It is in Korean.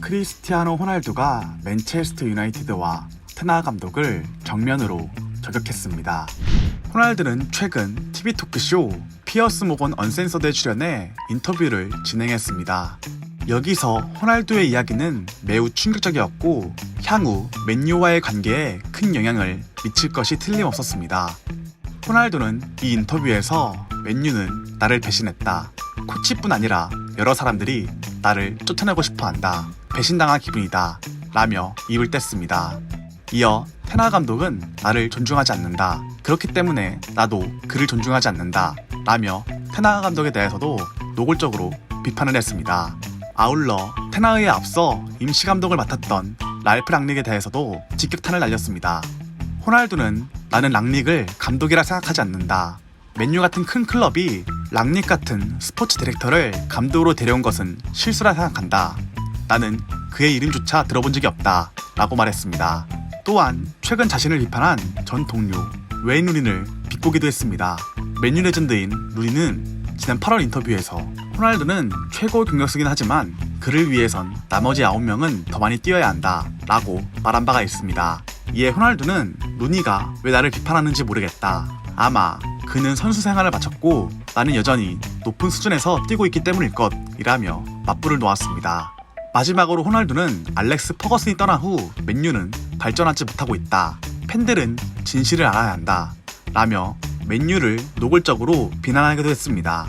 크리스티아노 호날두가 맨체스터 유나이티드와 테나 감독을 정면으로 저격했습니다. 호날두는 최근 TV 토크쇼 피어스 모건 언센서드에 출연해 인터뷰를 진행했습니다. 여기서 호날두의 이야기는 매우 충격적이었고 향후 맨유와의 관계에 큰 영향을 미칠 것이 틀림없었습니다. 호날두는 이 인터뷰에서 맨유는 나를 배신했다. 코치뿐 아니라 여러 사람들이 나를 쫓아내고 싶어 한다. 배신당한 기분이다. 라며 입을 뗐습니다. 이어 테나 감독은 나를 존중하지 않는다. 그렇기 때문에 나도 그를 존중하지 않는다. 라며 테나 감독에 대해서도 노골적으로 비판을 했습니다. 아울러 테나에 앞서 임시 감독을 맡았던 랄프 랑릭에 대해서도 직격탄을 날렸습니다. 호날두는 나는 랑릭을 감독이라 생각하지 않는다. 맨유 같은 큰 클럽이 랑릭 같은 스포츠 디렉터를 감독으로 데려온 것은 실수라 생각한다. 나는 그의 이름조차 들어본 적이 없다. 라고 말했습니다. 또한 최근 자신을 비판한 전 동료 웨인 루니를 비꼬기도 했습니다. 맨유 레전드인 루니는 지난 8월 인터뷰에서 호날두는 최고 경력수긴 하지만 그를 위해선 나머지 9명은 더 많이 뛰어야 한다 라고 말한 바가 있습니다. 이에 호날두는 루니가 왜 나를 비판하는지 모르겠다. 아마 그는 선수 생활을 마쳤고 나는 여전히 높은 수준에서 뛰고 있기 때문일 것이라며 맞불을 놓았습니다. 마지막으로 호날두는 알렉스 퍼거슨이 떠난 후 맨유는 발전하지 못하고 있다. 팬들은 진실을 알아야 한다. 라며 맨유를 노골적으로 비난하기도 했습니다.